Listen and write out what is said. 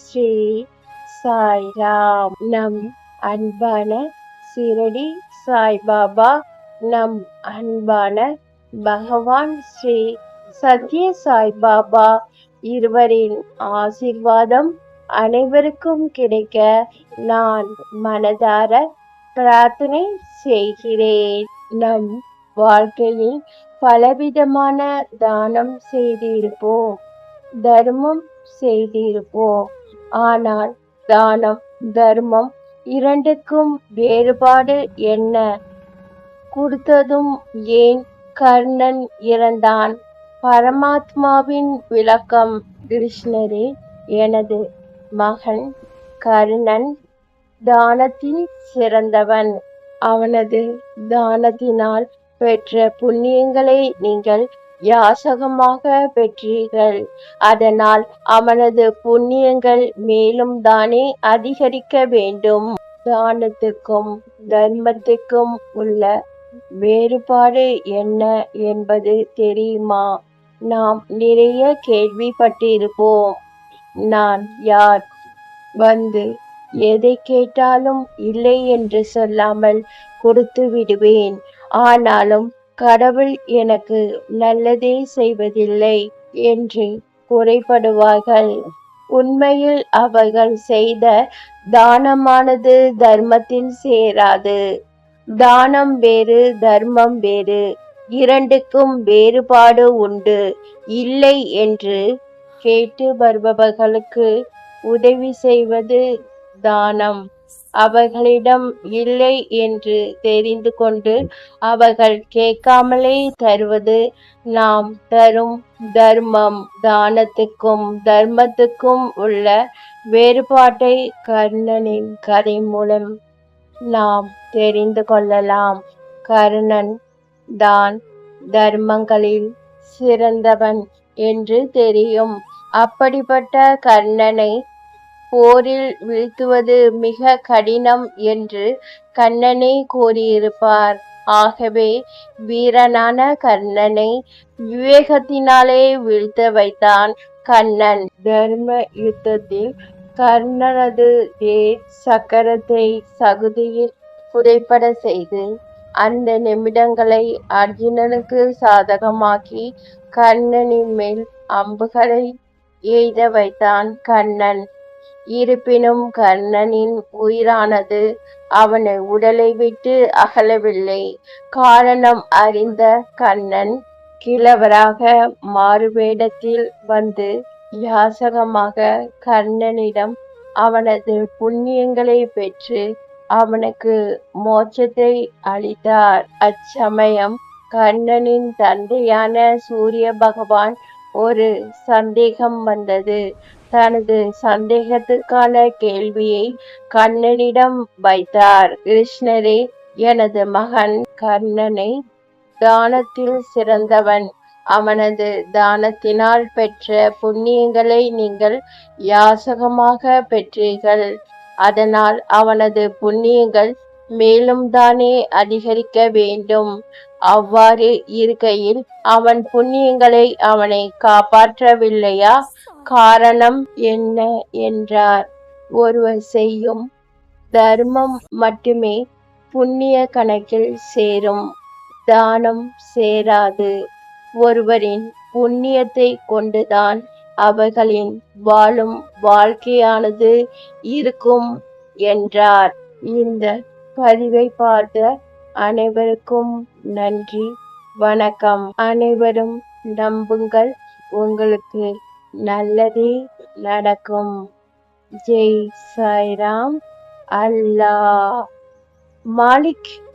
ஸ்ரீ சாய்ராம் நம் அன்பான சிரடி சாய்பாபா நம் அன்பான பகவான் ஸ்ரீ சத்ய சாய்பாபா இருவரின் ஆசிர்வாதம் அனைவருக்கும் கிடைக்க நான் மனதார பிரார்த்தனை செய்கிறேன். நம் வாழ்க்கையில் பலவிதமான தானம் செய்திருப்போம் தர்மம் செய்திருப்போம். ஆனால் தானம் தர்மம் இரண்டுக்கும் வேறுபாடு என்ன? கொடுத்ததும் ஏன் கர்ணன் இறந்தான்? பரமாத்மாவின் விளக்கம் கிருஷ்ணரே எனது மகன் கர்ணன் தானத்தில் சிறந்தவன். அவனது தானத்தினால் பெற்ற புண்ணியங்களை நீங்கள் யாசகமாக பெற்றீர்கள் அதனால் அவனது புண்ணியங்கள் மேலும் தானே அதிகரிக்க வேண்டும். தானத்துக்கும் தர்மத்துக்கும் உள்ள வேறுபாடு என்ன என்பது தெரியுமா? நாம் நிறைய கேள்விப்பட்டிருப்போம். நான் யார்? வந்து எதை கேட்டாலும் இல்லை என்று சொல்லாமல் கொடுத்து விடுவேன். ஆனாலும் கடவுள் எனக்கு நல்லதே செய்வதில்லை என்று குறைபடுவார்கள். உண்மையில் அவர்கள் செய்த தானமானது தர்மத்தில் சேராது. தானம் வேறு தர்மம் வேறு இரண்டுக்கும் வேறுபாடு உண்டு. இல்லை என்று கேட்டு வருபவர்களுக்கு உதவி செய்வது தானம். அவர்களிடம் இல்லை என்று தெரிந்து கொண்டு அவர்கள் கேட்காமலே தருவது நாம் தரும் தர்மம் தானத்துக்கும் தர்மத்துக்கும் உள்ள வேறுபாட்டை கர்ணனின் கதை மூலம் நாம் தெரிந்து கொள்ளலாம். கர்ணன் தான் தர்மங்களில் சிறந்தவன் என்று தெரியும். அப்படிப்பட்ட கர்ணனை போரில் வீழ்த்துவது மிக கடினம் என்று கண்ணனே கூறியிருப்பார். ஆகவே வீரனான கர்ணனை விவேகத்தினாலே வீழ்த்த வைத்தான் கண்ணன். தர்ம யுத்தத்தில் கர்ணனது தேர் சக்கரத்தை சகுதியில் புதைப்பட செய்து அந்த நிமிடங்களை அர்ஜுனனுக்கு சாதகமாக்கி கர்ணனின் மேல் அம்புகளை எய்த வைத்தான் கண்ணன். இருப்பினும் கர்ணனின் உயிரானது அவனை உடலை விட்டு அகலவில்லை. காரணம் அறிந்த கண்ணன் கிழவராக மாறுவேடத்தில் வந்து யாசகமாக கர்ணனிடம் அவனது புண்ணியங்களை பெற்று அவனுக்கு மோட்சத்தை அளித்தார். அச்சமயம் கர்ணனின் தந்தையான சூரிய பகவான் ஒரு சந்தேகம் வந்தது. தனது சந்தேகத்துக்கான கேள்வியை கண்ணனிடம் வைத்தார். கிருஷ்ணரே எனது மகன் கர்ணனை தானத்தில் சிறந்தவன். அவனது தானத்தினால் பெற்ற புண்ணியங்களை நீங்கள் யாசகமாக பெற்றீர்கள். அதனால் அவனது புண்ணியங்கள் மேலும் தானே அதிகரிக்க வேண்டும். அவ்வாறு இருக்கையில் அவன் புண்ணியங்களை அவனை காப்பாற்றவில்லையா? காரணம் என்ன என்றார். ஒருவர் செய்யும் தர்மம் மட்டுமே புண்ணிய கணக்கில் சேரும். தானம் சேராது. ஒருவரின் புண்ணியத்தை கொண்டுதான் அவர்களின் வாழும் வாழ்க்கையானது இருக்கும் என்றார். இந்த பதிவை பார்த்த அனைவருக்கும் நன்றி. வணக்கம். அனைவரும் நம்புங்கள். உங்களுக்கு நல்லதே நடக்கும். ஜெய் சாய்ராம். அல்லாஹ். மாலிக்